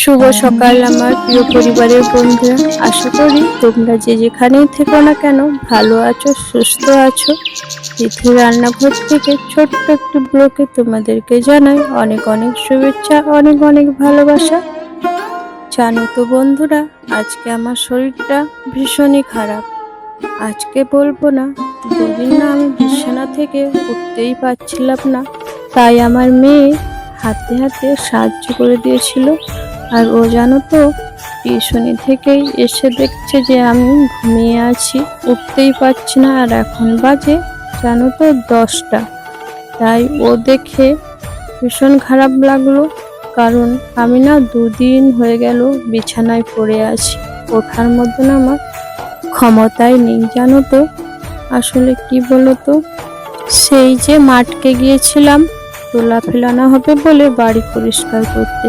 শুভ সকাল, আমার প্রিয় পরিবারের বন্ধুরা আশা করি তোমরা যে যেখানেই থেকো না কেন, ভালো আছো, সুস্থ আছো। তিথি রান্নাঘর থেকে ছোট্ট একটু ব্লকে তোমাদেরকে জানাই অনেক অনেক শুভেচ্ছা, অনেক অনেক ভালোবাসা। জানো তো বন্ধুরা, আজকে আমার শরীরটা ভীষণই খারাপ। আজকে বলব না, দুদিন না আমি বিছানা থেকে উঠতেই পারছিলাম না। তাই আমার মেয়ে হাতে হাতে সাহায্য করে দিয়েছিল। আর ও জানো তো টিউশনি থেকেই এসে দেখছে যে আমি ঘুমিয়ে আছি, উঠতেই পারছি না। আর এখন বাজে, জানো তো, দশটা। তাই ও দেখে ভীষণ খারাপ লাগল, কারণ আমি না দুদিন হয়ে গেল বিছানায় পড়ে আছি। ওঠার মতন আমার ক্ষমতাই নেই, জানো তো। আসলে কি বলো তো সেই যে মাঠকে গিয়েছিলাম তোলা ফেলানো হবে বলে বাড়ি পরিষ্কার করতে।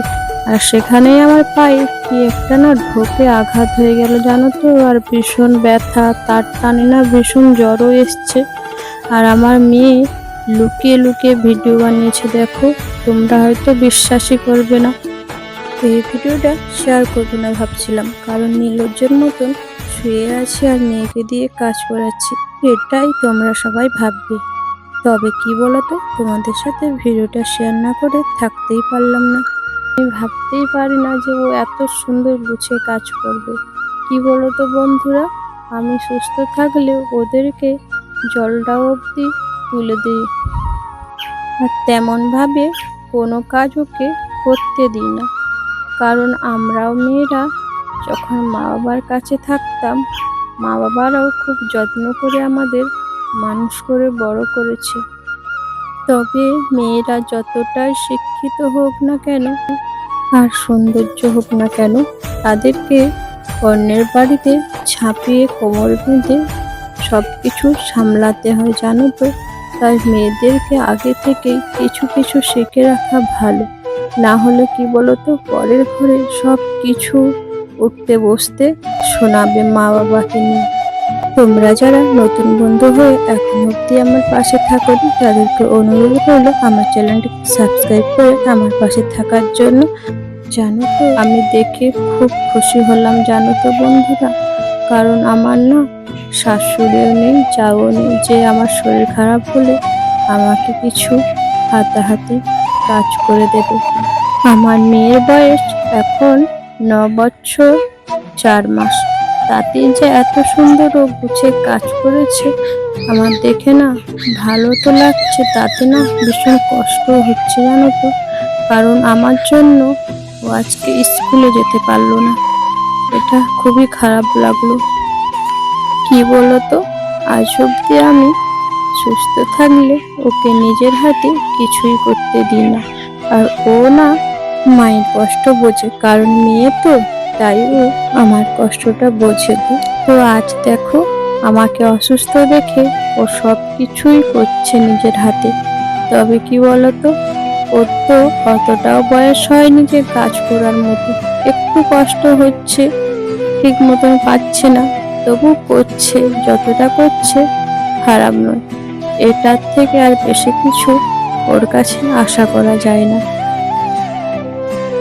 আর সেখানেই আমার পায়ে কি একটা না ঢোকে আঘাত হয়ে গেল জানো তো? আর ভীষণ ব্যথা, তার টানে না ভীষণ জ্বরও এসছে। আর আমার মেয়ে লুকিয়ে লুকিয়ে ভিডিও বানিয়েছে, দেখো। তোমরা হয়তো বিশ্বাসই করবে না। এই ভিডিওটা শেয়ার করব না ভাবছিলাম, কারণ নির্লজ্জের মতন শুয়ে আছি আর মেয়েকে দিয়ে কাজ করাচ্ছি। এটাই তোমরা সবাই ভাববে। তবে কি বলতো, তোমাদের সাথে ভিডিওটা শেয়ার না করে থাকতেই পারলাম না। আমি ভাবতেই পারি না যে ও এত সুন্দর গুছিয়ে কাজ করবে। কি বলতো বন্ধুরা, আমি সুস্থ থাকলে ওদেরকে জলটাও অবধি তুলে দিই। আর তেমনভাবে কোনো কাজ ওকে করতে দিই না। কারণ আমরাও মেয়েরা যখন মা বাবার কাছে থাকতাম মা বাবারাও খুব যত্ন করে আমাদের মানুষ করে বড় করেছে। তবে মেয়েরা যতটাই শিক্ষিত হোক না কেন, আর সৌন্দর্য হোক না কেন, তাদেরকে অন্যের বাড়িতে ছাপিয়ে কোমর বেঁধে সব কিছু সামলাতে হয়, জানো তো? তাই মেয়েদেরকে আগে থেকেই কিছু কিছু শিখে রাখা ভালো। না হলে কি বলতো, পরের ঘরে সব কিছু উঠতে বসতে শোনাবে মা বাবাকে নিয়ে। তোমরা যারা নতুন বন্ধু হয়ে এখন অব্দি আমার পাশে থাকো, তাদেরকে অনুরোধ করল আমার চ্যানেলটিকে সাবস্ক্রাইব করে আমার পাশে থাকার জন্য। জানো তো, আমি দেখে খুব খুশি হলাম, জানো তো বন্ধুরা। কারণ আমার না শাশুড়িও নেই যাও নেই, যে আমার শরীর খারাপ হলে আমাকে কিছু হাতাহাতি কাজ করে দেবে। আমার মেয়ের বয়স এখন ন বছর চার মাস। তাতেই যে এত সুন্দর ও গুছিয়ে কাজ করেছে, আমার দেখে না ভালো তো লাগছে, তাতে না ভীষণ কষ্ট হচ্ছে জানো তো। কারণ আমার জন্য ও আজকে স্কুলে যেতে পারল না। এটা খুবই খারাপ লাগল। কি বলো তো, আজ অব্দি আমি সুস্থ থাকলে ওকে নিজের হাতে কিছুই করতে দিই না। আর ও না মায়ের কষ্ট বোঝে, কারণ মেয়ে তো তাই ও আমার কষ্টটা বোঝে। তো আজ দেখো, আমাকে অসুস্থ দেখে ও সব কিছুই করছে নিজের হাতে। তবে কি বলতো, ওর তো অতটাও বয়স হয়নি যে কাজ করার মতো। একটু কষ্ট হচ্ছে, ঠিক মতন পাচ্ছে না। তবু করছে, যতটা করছে, খারাপ নয়। এটার থেকে আর বেশি কিছু ওর কাছে আশা করা যায় না।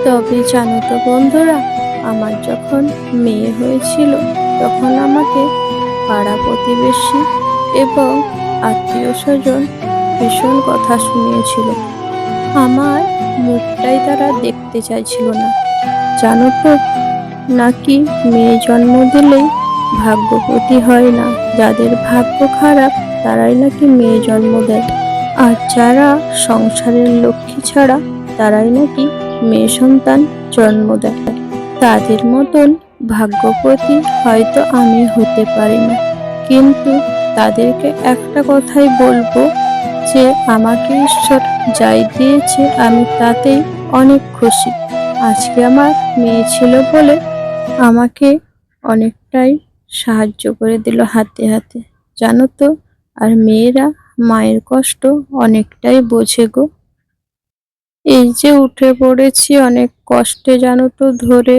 তবে জানো তো বন্ধুরা আমার যখন মেয়ে হয়েছিল, তখন আমাকে পাড়া প্রতিবেশী এবং আত্মীয় স্বজন ভীষণ কথা শুনিয়েছিল। আমার মুখটাই তারা দেখতে চাইছিল না। জানো তো, নাকি মেয়ে জন্ম দিলেই ভাগ্যবতী হয় না? যাদের ভাগ্য খারাপ, তারাই নাকি মেয়ে জন্ম দেয়। আর যারা সংসারের লক্ষ্মী ছাড়া, তারাই নাকি মেয়ে সন্তান জন্ম দেয়। তাদের মতন ভাগ্যবতী হয়তো আমি হতে পারি না। কিন্তু তাদেরকে একটা কথাই বলব যে, আমাকে ঈশ্বর যাই দিয়েছে, আমি তাতেই অনেক খুশি। আজকে আমার মেয়ে ছিল বলে আমাকে অনেকটাই সাহায্য করে দিল হাতে হাতে। জানো তো, আর মেয়েরা মায়ের কষ্ট অনেকটাই বোঝে গো। এই যে উঠে পড়েছি, অনেক কষ্টে জানো তো, ধরে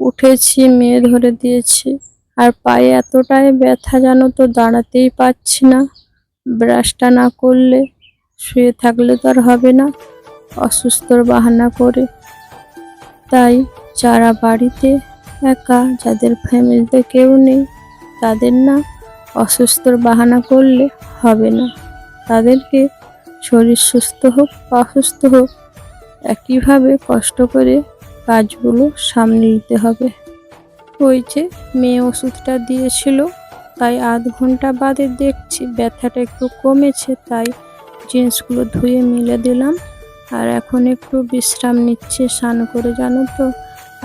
উঠেছি, মেয়ে ধরে দিয়েছি। আর পায়ে এতটাই ব্যথা জানো তো, দাঁড়াতেই পারছি না। ব্রাশটা না করলে শুয়ে থাকলে তো আর হবে না, অসুস্থর বাহানা করে। তাই যারা বাড়িতে একা, যাদের ফ্যামিলিতে কেউ নেই, তাদের না অসুস্থর বাহানা করলে হবে না। তাদেরকে শরীর সুস্থ হোক অসুস্থ হোক, একইভাবে কষ্ট করে কাজগুলো সামনে নিতে হবে। ওই যে মেয়ে ওষুধটা দিয়েছিল, তাই আধ ঘণ্টা বাদে দেখছি ব্যথাটা একটু কমেছে, তাই জিন্সগুলো ধুয়ে মিলে দিলাম। আর এখন একটু বিশ্রাম নিচ্ছে, স্নান করে জানো তো,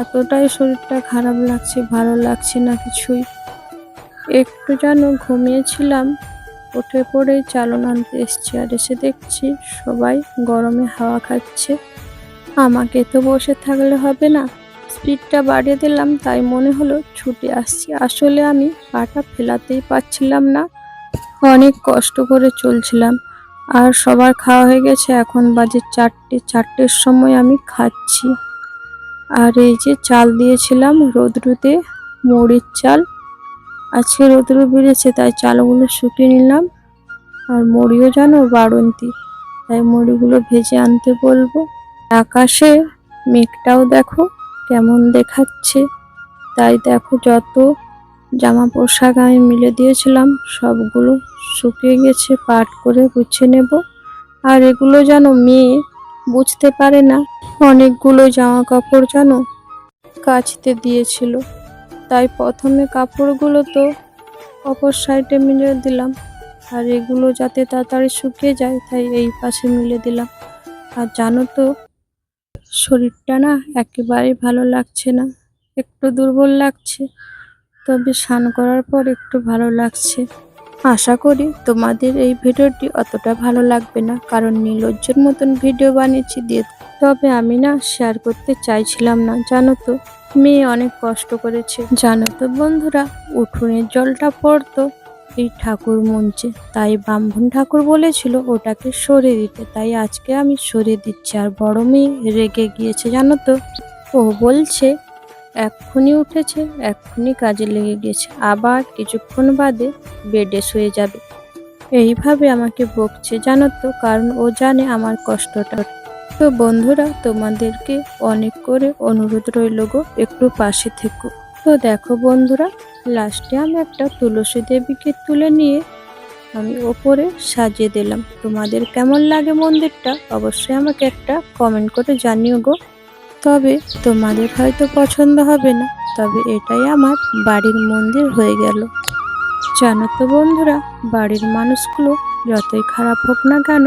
এতটাই শরীরটা খারাপ লাগছে, ভালো লাগছে না কিছুই। একটু যেন ঘুমিয়েছিলাম উঠে পড়েই চালন আনতে এসছি আর এসে দেখছি সবাই গরমে হাওয়া খাচ্ছে। আমাকে তো বসে থাকলে হবে না। স্পিডটা বাড়িয়ে দিলাম, তাই মনে হলো ছুটে আসছি। আসলে আমি পাটা ফেলাতেই পারছিলাম না। অনেক কষ্ট করে চলছিলাম। আর সবার খাওয়া হয়ে গেছে, এখন বাজে চারটে, চারটের সময় আমি খাচ্ছি। আর এই যে চাল দিয়েছিলাম রোদ্রুতে, মুড়ির চাল। আজকে রোদ্রু বেড়েছে, তাই চালগুলো শুকিয়ে নিলাম। আর মুড়িও জানো বাড়ন্তি, তাই মুড়িগুলো ভেজে আনতে বলব। আকাশে মেঘটাও দেখো কেমন দেখাচ্ছে। তাই দেখো যত জামা পোশাক আমি মিলে দিয়েছিলাম, সবগুলো শুকিয়ে গেছে, পাট করে গুছিয়ে নেব। আর এগুলো যেন মেয়ে বুঝতে পারে না, অনেকগুলো জামা কাপড় যেন কাচতে দিয়েছিল। তাই প্রথমে কাপড়গুলো তো অপর সাইডে মিলে দিলাম। আর এগুলো যাতে তাড়াতাড়ি শুকিয়ে যায়, তাই এই পাশে মিলে দিলাম। আর জানো তো, শরীরটা না একেবারেই ভালো লাগছে না। একটু দুর্বল লাগছে, তবে স্নান করার পর একটু ভালো লাগছে। আশা করি তোমাদের এই ভিডিওটি অতটা ভালো লাগবে না, কারণ নির্লজ্জের মতন ভিডিও বানিয়েছি দিয়ে। তবে আমি না শেয়ার করতে চাইছিলাম না, জানো তো। মেয়ে অনেক কষ্ট করেছে। জানো তো বন্ধুরা, উঠোনের জলটা পড়তো এই ঠাকুর মঞ্চে। তাই ব্রাহ্মণ ঠাকুর বলেছিল, ওটাকে সরে দিতে। তাই আজকে আমি সরে দিচ্ছি। আর বড় মেয়ে রেগে গিয়েছে, জানো তো। ও বলছে, এক্ষুনি উঠেছে, এক্ষুনি কাজে লেগে গিয়েছে। আবার কিছুক্ষণ বাদে বেডে শুয়ে যাবে। এইভাবে আমাকে বকছে, জানো তো। কারণ ও জানে আমার কষ্টটা। তো বন্ধুরা, তোমাদেরকে অনেক করে অনুরোধ রইল গো, একটু পাশে থেকো। তো দেখো বন্ধুরা, লাস্টে আমি একটা তুলসী দেবীকে তুলে নিয়ে আমি ওপরে সাজিয়ে দিলাম। তোমাদের কেমন লাগে মন্দিরটা, অবশ্যই আমাকে একটা কমেন্ট করে জানিও গো। তবে তোমাদের হয়তো পছন্দ হবে না, তবে এটাই আমার বাড়ির মন্দির হয়ে গেল। জানো তো বন্ধুরা, বাড়ির মানুষগুলো যতই খারাপ হোক না কেন,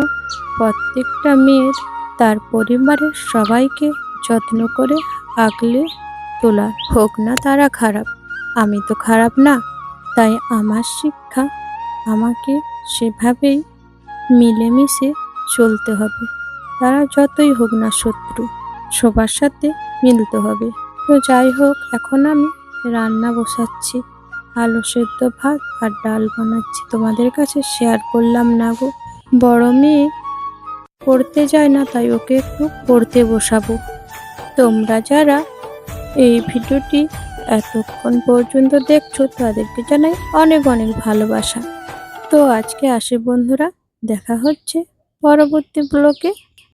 প্রত্যেকটা মেয়ের তার পরিবারের সবাইকে যত্ন করে আগলে তোলা হোক না তারা খারাপ। আমি তো খারাপ না, তাই আমার শিক্ষা আমাকে সেভাবেই মিলেমিশে চলতে হবে। তারা যতই হোক না শত্রু, সবার সাথে মিলতে হবে। তো যাই হোক, এখন আমি রান্না বসাচ্ছি, আলু সেদ্ধ ভাত আর ডাল বানাচ্ছি। তোমাদের কাছে শেয়ার করলাম না গো। বড় মেয়ে পড়তে যায় না, তাই ওকে একটু পড়তে বসাবো। তোমরা যারা এই ভিডিওটি এতক্ষণ পর্যন্ত দেখছ, তাদেরকে জানাই অনেক অনেক ভালোবাসা। তো আজকে আসে বন্ধুরা, দেখা হচ্ছে পরবর্তী ব্লকে